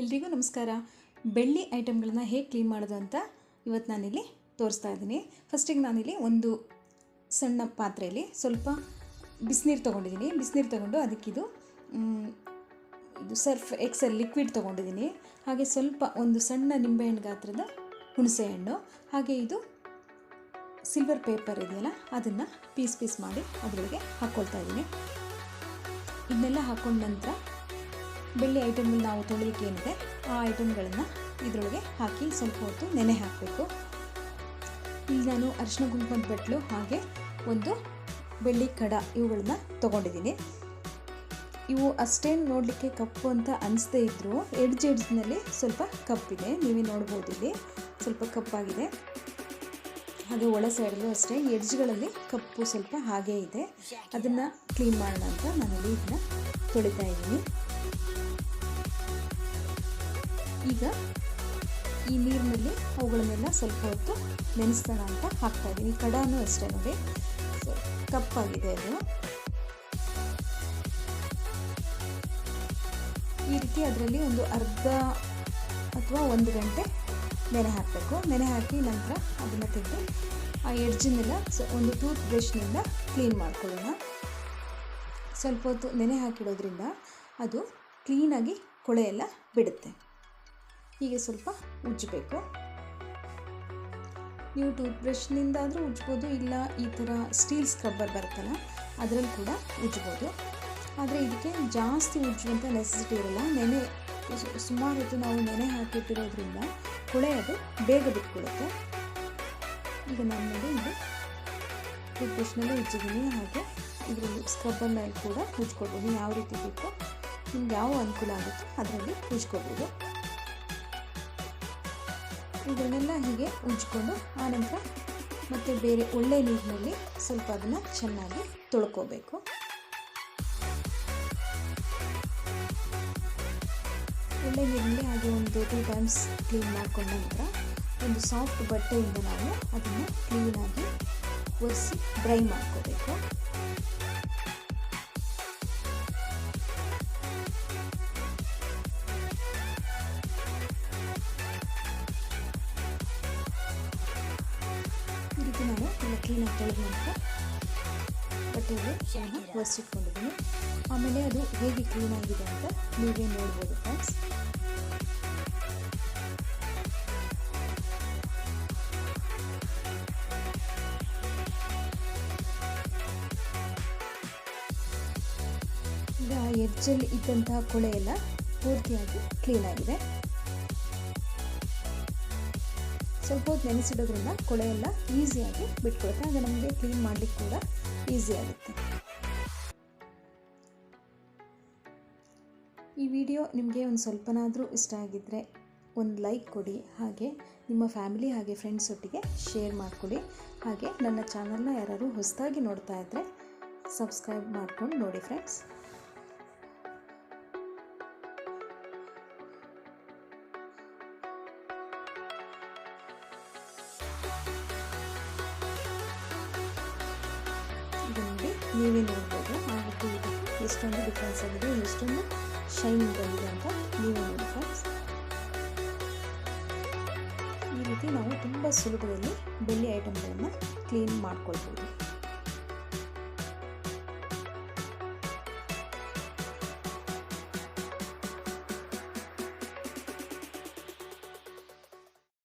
ಎಲ್ರಿಗೂ ನಮಸ್ಕಾರ. ಬೆಳ್ಳಿ ಐಟಮ್ಗಳನ್ನ ಹೇಗೆ ಕ್ಲೀನ್ ಮಾಡೋದು ಅಂತ ಇವತ್ತು ನಾನಿಲ್ಲಿ ತೋರಿಸ್ತಾ ಇದ್ದೀನಿ. ಫಸ್ಟಿಗೆ ನಾನಿಲ್ಲಿ ಒಂದು ಸಣ್ಣ ಪಾತ್ರೆಯಲ್ಲಿ ಸ್ವಲ್ಪ ಬಿಸಿನೀರು ತೊಗೊಂಡಿದ್ದೀನಿ. ಬಿಸಿನೀರು ತೊಗೊಂಡು ಅದಕ್ಕಿದು ಇದು ಸರ್ಫ್ ಎಕ್ಸೆಲ್ ಲಿಕ್ವಿಡ್ ತೊಗೊಂಡಿದ್ದೀನಿ. ಹಾಗೆ ಸ್ವಲ್ಪ ಒಂದು ಸಣ್ಣ ನಿಂಬೆಹಣ್ಣು ಗಾತ್ರದ ಹುಣಸೆಹಣ್ಣು, ಹಾಗೆ ಇದು ಸಿಲ್ವರ್ ಪೇಪರ್ ಇದೆಯಲ್ಲ, ಅದನ್ನು ಪೀಸ್ ಪೀಸ್ ಮಾಡಿ ಅದರೊಳಗೆ ಹಾಕ್ಕೊಳ್ತಾ ಇದ್ದೀನಿ. ಇದನ್ನೆಲ್ಲ ಹಾಕೊಂಡ ನಂತರ ಬೆಳ್ಳಿ ಐಟಮ್ಗಳು ನಾವು ತೊಳಿಲಿಕ್ಕೆ ಏನಿದೆ, ಆ ಐಟಮ್ಗಳನ್ನು ಇದರೊಳಗೆ ಹಾಕಿ ಸ್ವಲ್ಪ ಹೊತ್ತು ನೆನೆ ಹಾಕಬೇಕು. ಇಲ್ಲಿ ನಾನು ಅರಿಶಿನ ಕುಂಕುಮದ ಬಟ್ಲು ಹಾಗೆ ಒಂದು ಬೆಳ್ಳಿ ಕಡ ಇವುಗಳನ್ನ ತೊಗೊಂಡಿದ್ದೀನಿ. ಇವು ಅಷ್ಟೇನು ನೋಡಲಿಕ್ಕೆ ಕಪ್ಪು ಅಂತ ಅನಿಸ್ತೇ ಇದ್ದರೂ ಎಡ್ಜ್ ಎಡ್ಜ್ನಲ್ಲಿ ಸ್ವಲ್ಪ ಕಪ್ಪಿದೆ, ನೀವೇ ನೋಡ್ಬೋದು ಇಲ್ಲಿ. ಸ್ವಲ್ಪ ಕಪ್ಪಾಗಿದೆ. ಹಾಗೆ ಒಳ ಸೈಡಲ್ಲೂ ಅಷ್ಟೇ, ಎಡ್ಜ್ಗಳಲ್ಲಿ ಕಪ್ಪು ಸ್ವಲ್ಪ ಹಾಗೇ ಇದೆ. ಅದನ್ನು ಕ್ಲೀನ್ ಮಾಡೋಣ ಅಂತ ನಾನಲ್ಲಿ ಇದನ್ನ ತೊಳಿತಾ ಇದ್ದೀನಿ. ಈಗ ಈ ನೀರಿನಲ್ಲಿ ಅವುಗಳನ್ನೆಲ್ಲ ಸ್ವಲ್ಪ ಹೊತ್ತು ನೆನೆಸ್ತಾನ ಅಂತ ಹಾಕ್ತಾ ಇದ್ದೀನಿ. ಕಡಾನು ಅಷ್ಟೇ ನೋಡಿ. ಸೊ ಕಪ್ಪಾಗಿದೆ ಅದು. ಈ ರೀತಿ ಅದರಲ್ಲಿ ಒಂದು ಅರ್ಧ ಅಥವಾ ಒಂದು ಗಂಟೆ ನೆನೆ ಹಾಕಬೇಕು. ನೆನೆ ಹಾಕಿ ನಂತರ ಅದನ್ನು ತೆಗೆದು ಆ ಎಡ್ಜನ್ನೆಲ್ಲ ಸೊ, ಒಂದು ಟೂತ್ ಬ್ರಷ್ನಿಂದ ಕ್ಲೀನ್ ಮಾಡ್ಕೊಳ್ಳೋಣ. ಸ್ವಲ್ಪ ಹೊತ್ತು ನೆನೆ ಹಾಕಿಡೋದ್ರಿಂದ ಅದು ಕ್ಲೀನಾಗಿ ಕೊಳೆಯೆಲ್ಲ ಬಿಡುತ್ತೆ. ಹೀಗೆ ಸ್ವಲ್ಪ ಉಜ್ಜಬೇಕು. ನೀವು ಟೂತ್ ಬ್ರಷ್ನಿಂದಾದರೂ ಉಜ್ಬೋದು, ಇಲ್ಲ ಈ ಥರ ಸ್ಟೀಲ್ ಸ್ಕ್ರಬ್ಬರ್ ಬರುತ್ತಲ್ಲ, ಅದರಲ್ಲಿ ಕೂಡ ಉಜ್ಬೋದು. ಆದರೆ ಇದಕ್ಕೆ ಜಾಸ್ತಿ ಉಜ್ಜುವಂಥ ನೆಸೆಸಿಟಿ ಇರಲ್ಲ. ನೆನೆ ಸುಮಾರು ಹೊತ್ತು ನಾವು ನೆನೆ ಹಾಕಿಟ್ಟಿರೋದ್ರಿಂದ ಕೊಳೆ ಅದು ಬೇಗ ಬಿಟ್ಕೊಡುತ್ತೆ ಈಗ ನಾನು ನೋಡಿ ಇದು ಟೂತ್ ಬ್ರಷ್ನಲ್ಲಿ ಉಜ್ಜಿದ್ದೀನಿ. ಹಾಗೆ ಇದರಲ್ಲಿ ಮೇಲೆ ಕೂಡ ಉಜ್ಕೊಳ್ಬೋದು. ಯಾವ ರೀತಿ ಬೇಕು, ನಿಮ್ಗೆ ಯಾವ ಅನುಕೂಲ ಆಗುತ್ತೋ ಅದರಲ್ಲಿ ಉಜ್ಕೋಬೋದು ಇದನ್ನೆಲ್ಲ ಹೀಗೆ ಉಜ್ಕೊಂಡು ಆನಂತರ ಮತ್ತು ಬೇರೆ ಒಳ್ಳೆ ನೀರಿನಲ್ಲಿ ಸ್ವಲ್ಪ ಅದನ್ನು ಚೆನ್ನಾಗಿ ತೊಳ್ಕೋಬೇಕು. ಒಳ್ಳೆ ನೀರಿನಲ್ಲಿ ಹಾಗೆ ಒಂದು ಟೂ ಟೈಮ್ಸ್ ಕ್ಲೀನ್ ಮಾಡಿಕೊಂಡ ನಂತರ ಒಂದು ಸಾಫ್ಟ್ ಬಟ್ಟೆಯಿಂದ ನಾವು ಅದನ್ನು ಕ್ಲೀನಾಗಿ ಒರೆಸಿ ಡ್ರೈ ಮಾಡ್ಕೋಬೇಕು. ರೀತಿ ನಾನು ಎಲ್ಲ ಕ್ಲೀನಾಗಿ ತೊಳೆದ ನಂತರ ಬಟ್ಟೆಯಲ್ಲಿ ಒರೆಸಿಟ್ಕೊಂಡಿದ್ದೀನಿ. ಆಮೇಲೆ ಅದು ಹೇಗೆ ಕ್ಲೀನಾಗಿದೆ ಅಂತ ನೀವೇ ನೋಡ್ಬೋದು ಫ್ರೆಂಡ್ಸ್ ಈಗ ಎಡ್ಜಲ್ಲಿ ಇದ್ದಂತಹ ಕೊಳೆ ಎಲ್ಲ ಪೂರ್ತಿಯಾಗಿ ಕ್ಲೀನಾಗಿದೆ ಸ್ವಲ್ಪ ಹೊತ್ತು ನೆನೆಸಿಡೋದ್ರಿಂದ ಕೊಳೆ ಎಲ್ಲ ಈಸಿಯಾಗಿ ಬಿಟ್ಕೊಳುತ್ತೆ. ಆಗ ನಮಗೆ ಕ್ಲೀನ್ ಮಾಡಲಿಕ್ಕೆ ಕೂಡ ಈಸಿ ಆಗುತ್ತೆ. ಈ ವಿಡಿಯೋ ನಿಮಗೆ ಒಂದು ಸ್ವಲ್ಪನಾದರೂ ಇಷ್ಟ ಆಗಿದ್ದರೆ ಒಂದು ಲೈಕ್ ಕೊಡಿ, ಹಾಗೆ ನಿಮ್ಮ ಫ್ಯಾಮಿಲಿ ಹಾಗೆ ಫ್ರೆಂಡ್ಸ್ ಒಟ್ಟಿಗೆ ಶೇರ್ ಮಾಡಿಕೊಡಿ ಹಾಗೆ ನನ್ನ ಚಾನಲ್ನ ಯಾರಾದರೂ ಹೊಸದಾಗಿ ನೋಡ್ತಾ ಇದ್ದರೆ ಸಬ್ಸ್ಕ್ರೈಬ್ ಮಾಡ್ಕೊಂಡು ನೋಡಿ ಫ್ರೆಂಡ್ಸ್ ನೀವೇ ನೋಡ್ಬೋದು. ಆ ಇದು ಎಷ್ಟೊಂದು ಡಿಫ್ರೆನ್ಸ್ ಆಗಿದೆ. ಎಷ್ಟೊಂದು ಶೈನ್ ಬಂದಿದೆ ಅಂತ ನೀವೇ ನೋಡಿ ಫ್ರೆಂಡ್ಸ್ ಈ ರೀತಿ ನಾವು ತುಂಬ ಸುಲಭದಲ್ಲಿ ಬೆಳ್ಳಿ ಐಟಮ್ಗಳನ್ನು ಕ್ಲೀನ್ ಮಾಡ್ಕೊಳ್ಬೋದು.